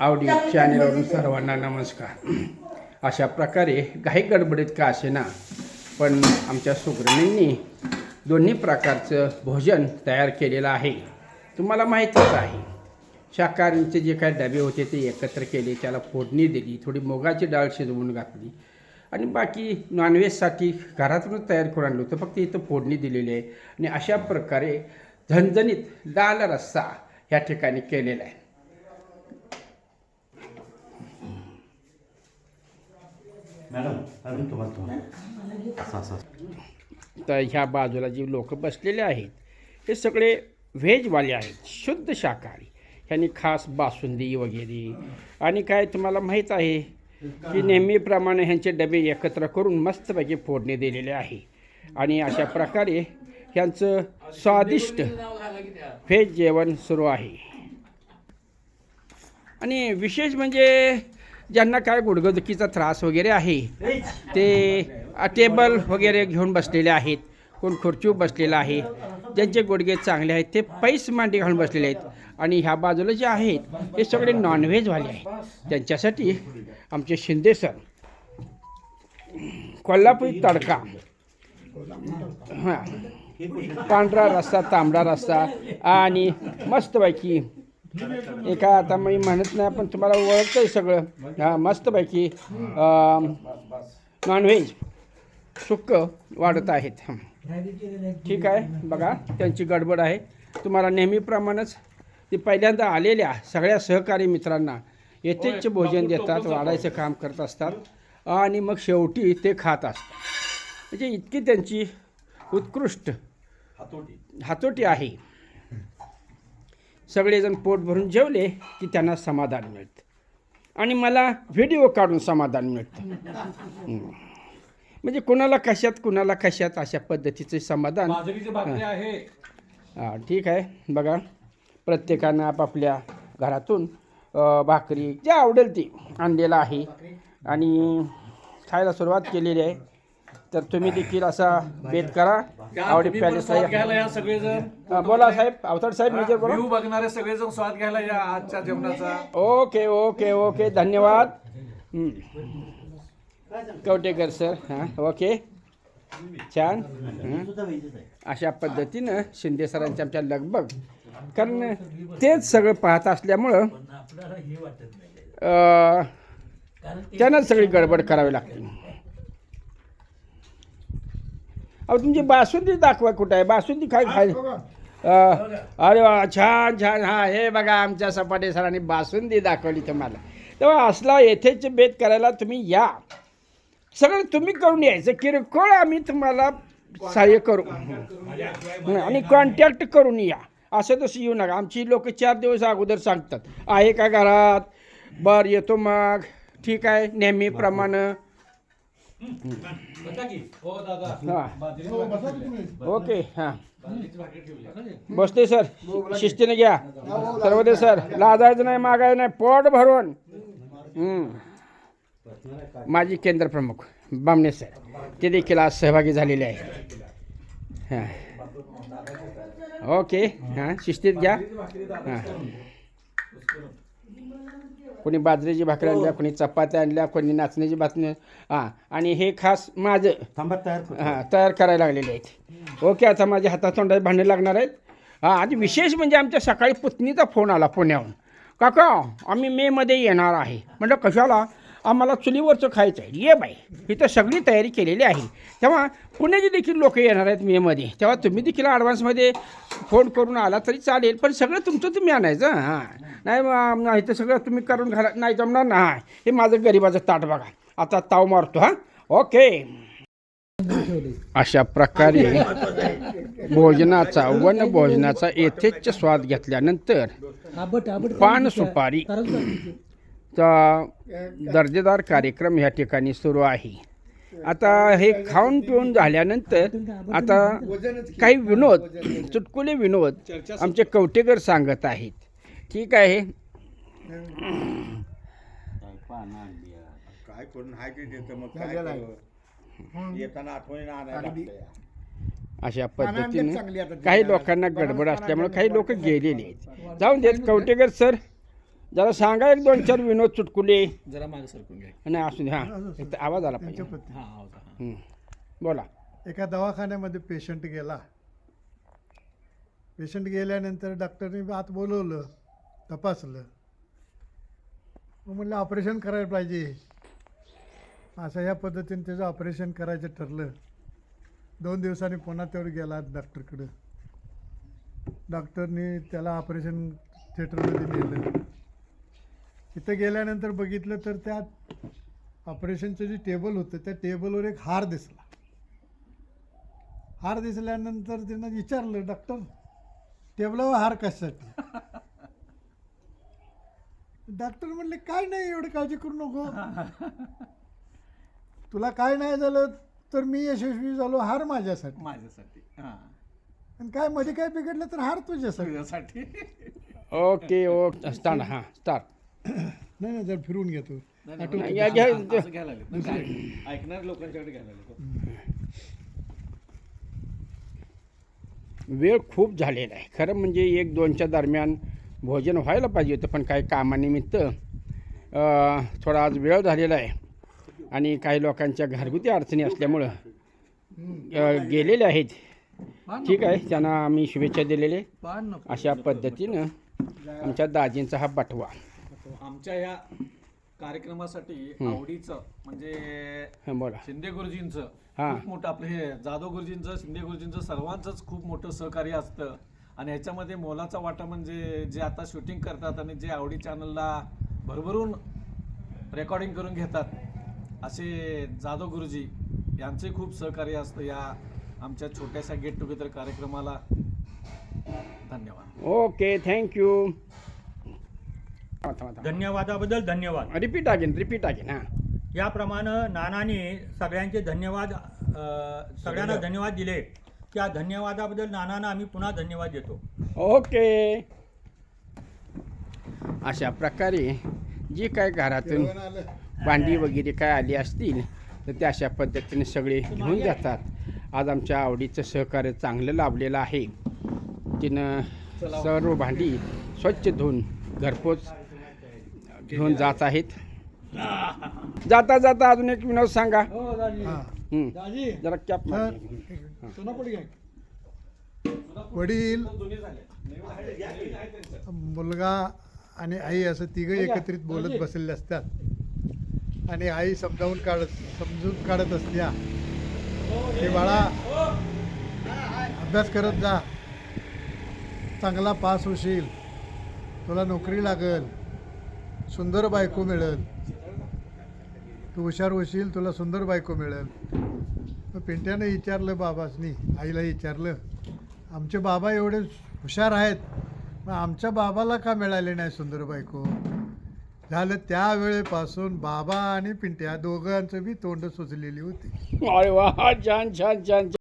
आवडी चॅनेलवरून सर्वांना नमस्कार. अशा प्रकारे घाई गडबडीत का असेना पण आमच्या सुगरणींनी दोन्ही प्रकारचं भोजन तयार केलेलं आहे. तुम्हाला माहितीच आहे शाकाहारींचे जे काही डबे होते ते एकत्र केले त्याला फोडणी दिली थोडी मुगाची डाळ शिजवून घातली. आणि बाकी नॉनव्हेजसाठी घरातूनच तयार करून आणलं होतं फक्त इथं फोडणी दिलेली आहे. आणि अशा प्रकारे झणझणीत दाल रस्सा ह्या ठिकाणी केलेला आहे मॅडम मॅडम तुम्हाला तुम्हाला असं असं तर ह्या बाजूला जी लोक बसलेले आहेत हे सगळे व्हेजवाले आहेत शुद्ध शाकाहारी. ह्यांनी खास बासुंदी वगैरे. आणि काय तुम्हाला माहीत आहे की नेहमीप्रमाणे ह्यांचे डबे एकत्र करून मस्तपैकी फोडणी दिलेले आहे. आणि अशा प्रकारे ह्यांचं स्वादिष्ट व्हेज जेवण सुरू आहे. आणि विशेष म्हणजे ज्यांना काय गुडघेदुखीचा त्रास वगैरे आहे ते टेबल वगैरे घेऊन बसलेले आहेत कोण खुर्चीवर बसलेला आहे ज्यांचे गुडघे चांगले आहेत ते पैस मांडी घालून बसलेले आहेत. आणि ह्या बाजूला जे आहेत हे सगळे नॉनव्हेजवाले आहेत. त्यांच्यासाठी आमचे शिंदे सर कोल्हापुरी तडका हां पांढरा रस्सा तांबडा रस्सा आणि मस्तपैकी एका आता मी म्हणत नाही पण तुम्हाला ओळखतंय सगळं. हां मस्तपैकी नॉनव्हेज सुक्क वाढत आहेत. ठीक आहे बघा त्यांची गडबड आहे. तुम्हाला नेहमीप्रमाणेच ते पहिल्यांदा आलेल्या सगळ्या सहकारी मित्रांना येथेच भोजन देतात वाढायचं काम करत असतात आणि मग शेवटी ते खात असतात. म्हणजे इतकी त्यांची उत्कृष्ट हातोटी आहे. सगळेजण पोट भरून जेवले की त्यांना समाधान मिळतं. आणि मला व्हिडिओ काढून समाधान मिळतं. म्हणजे कुणाला कशात कुणाला कशात अशा पद्धतीचे समाधान? हां. ठीक आहे. बघा प्रत्येकानं आपापल्या घरातून भाकरी जे आवडेल ती आणलेलं आहे. आणि खायला सुरुवात केलेली आहे. तर तुम्ही देखील असा बेत करा. आवडी पॅलेस स्वाद घ्यायला या सगळेजण? हां बोला साहेब अवतार साहेब मेजर बोला व्ह्यू बघणारे सगळेजण स्वाद घ्यायला या आजच्या जेवणाचा. ओके ओके ओके धन्यवाद. कवटेकर सर हां ओके. छान. हं. अशा पद्धतीनं शिंदे सरांच्या आमच्या लगबग. कारण तेच सगळं पाहत असल्यामुळं अं, त्यांनाच सगळी गडबड करावी लागते. अहो तुमची बासुंदी दाखवा कुठं आहे? बासुंदी काय खाय अरे वा छान छान. हां हे बघा आमच्या सपाटे सरांनी बासुंदी दाखवली तुम्हाला. तेव्हा असला येथेच बेत करायला तुम्ही या. सगळं तुम्ही करून यायचं. किरकोळ आम्ही तुम्हाला सहाय्य करू. आणि कॉन्टॅक्ट करून या. असं तसं येऊ नका. आमची लोक चार दिवस अगोदर सांगतात. आहे का घरात? बर येतो मग. ठीक आहे. नेहमीप्रमाणे. ओके हां. बसते सर. शिस्तीने घ्या. सर्वदे सर. लाजायचं नाही मागायचं नाही. पोट भरून. हं. माजी केंद्र प्रमुख बामणे सर. ते देखील आज सहभागी झालेले आहेत हां. ओके हां. शिस्तीत घ्या. हां. कोणी बाजरीची भाकरी आणल्या कोणी चपात्या आणल्या कोणी नाचण्याची बातमी. हां आणि हे खास माझं. थांबा तयार. हां तयार करायला लागलेले आहेत. ओके आता माझ्या हातातोंडात भांडे लागणार आहेत. हां आणि विशेष म्हणजे आमच्या सकाळी पुतणीचा फोन आला पुण्याहून. काका आम्ही मेमध्ये येणार आहे. म्हटलं कशाला? आम्हाला चुलीवरचं खायचं आहे. ये बाई इथं सगळी तयारी केलेली आहे. तेव्हा पुण्याचे देखील लोक येणार आहेत मेमध्ये तेव्हा तुम्ही देखील ॲडव्हान्समध्ये फोन करून आला तरी चालेल पण सगळं तुमचं तुम्ही आणायचं हां. नाही तर सगळं तुम्ही करून घाला. नाही जमणार ना हां. हे माझं गरिबाचं ताट बघा. आता ताव मारतो हां. ओके. अशा प्रकारे भोजनाचा वन भोजनाचा येथेच स्वाद घेतल्यानंतर पान सुपारी चा दर्जेदार कार्यक्रम ह्या ठिकाणी सुरू आहे. आता हे खाऊन पिऊन झाल्यानंतर आता काही विनोद चुटकुले विनोद आमचे कवटेकर सांगत आहेत. ठीक आहे. काय करून हाय की देतं मग काय करू? येताना आठवणी आणायला लागतंय. अशा पद्धतीने काही लोकांना गडबड असल्यामुळे काही लोक गेलेले आहेत. जाऊन देत कवटेकर सर. जरा सांगा एक दोन चार विनोद चुटकुले. जरा मागे सरकून घ्या. नाही असू दे हां एक तर आवाज आला पाहिजे. हा आवाज, हा. हं. बोला. एका दवाखान्यामध्ये पेशंट गेला. पेशंट गेल्यानंतर डॉक्टरने आत बोलवलं तपासलं. मग म्हणलं ऑपरेशन करायला पाहिजे. असं ह्या पद्धतीने त्याचं ऑपरेशन करायचं ठरलं. दोन दिवसांनी पुन्हा तेवढं गेला डॉक्टरकडं डॉक्टरने त्याला ऑपरेशन थिएटरमध्ये नेलं. तिथं गेल्यानंतर बघितलं तर त्या ऑपरेशनचं जे टेबल होतं त्या टेबलवर एक हार दिसला. हार दिसल्यानंतर त्यांना विचारलं डॉक्टर टेबलावर हार कशासाठी? डॉक्टर म्हणले काय नाही एवढं काळजी करू नको. तुला काय नाही झालं तर मी यशस्वी झालो हार माझ्यासाठी. माझ्यासाठी हा. आणि काय मध्ये काय बिघडलं तर हार तुझ्यासाठी. तुझ्यासाठी. Okay okay. स्टार्ट हां स्टार्ट. नाही नाही जर फिरून घेतो नाही, आठवतं. नाही, या, घ्या. असं- असं घ्यायला लागलेत ना, काय? ऐकणाऱ्या लोकांच्याकडे घ्यायला. वेळ खूप झालेला आहे खरं म्हणजे एक दोनच्या दरम्यान भोजन व्हायला पाहिजे होतं पण काही कामानिमित्त अं, थोडा आज वेळ झालेला आहे आणि काही लोकांच्या घरगुती अडचणी असल्यामुळं अं, गेलेले आहेत ठीक आहे त्यांना आम्ही शुभेच्छा दिलेले. अशा पद्धतीनं आमच्या दाजींचा हा बटवा आमच्या या कार्यक्रमासाठी आवडीचं म्हणजे हं, बोला शिंदे गुरुजींचं हा. खूप मोठं आपलं हे जाधव गुरुजींचं शिंदे गुरुजींचं सर्वांचंच खूप मोठं सहकार्य असतं. आणि ह्याच्यामध्ये मोलाचा वाटा म्हणजे जे आता शूटिंग करतात आणि जे आवडी चॅनलला भरभरून रेकॉर्डिंग करून घेतात असे जाधव गुरुजी यांचे खूप सहकार्य असतं या आमच्या छोट्याशा गेट टुगेदर कार्यक्रमाला. धन्यवाद. ओके थँक्यू धन्यवादाबद्दल धन्यवाद. रिपीट अगेन रिपीट अगेन हां. याप्रमाणे नानाने सगळ्यांचे धन्यवाद अ, सगळ्यांना धन्यवाद दिले. त्या धन्यवादाबद्दल नानांना आम्ही पुन्हा धन्यवाद देतो. ओके. अशा प्रकारे जी काय घरातून. भांडी वगैरे काय आली असतील तर ते अशा पद्धतीने सगळे घेऊन जातात. आज आमच्या आवडीचं सहकार्य चांगलं लाभलेलं आहे. तिनं सर्व भांडी स्वच्छ धुवून घरपोच घेऊन जात आहेत. जाता जाता अजून एक विनोद सांगा. हा. हं. जरा कॅप. वडील मुलगा आणि आई असं तिघं एकत्रित बोलत बसलेले असतात. आणि आई समजावून काढत समजून काढत असत्या. की बाळा अभ्यास करत जा. चांगला पास होशील. तुला नोकरी लागल. सुंदर बायको मिळेल. तू हुशार होशील तुला सुंदर बायको मिळेल. मग पिंट्यानं विचारलं बाबासनी आईला विचारलं आमचे बाबा एवढे हुशार आहेत मग आमच्या बाबाला का मिळाले नाही सुंदर बायको? झालं त्यावेळेपासून बाबा आणि पिंट्या दोघांचं बी तोंड सुचलेली होती. अरे वा छान छान छान.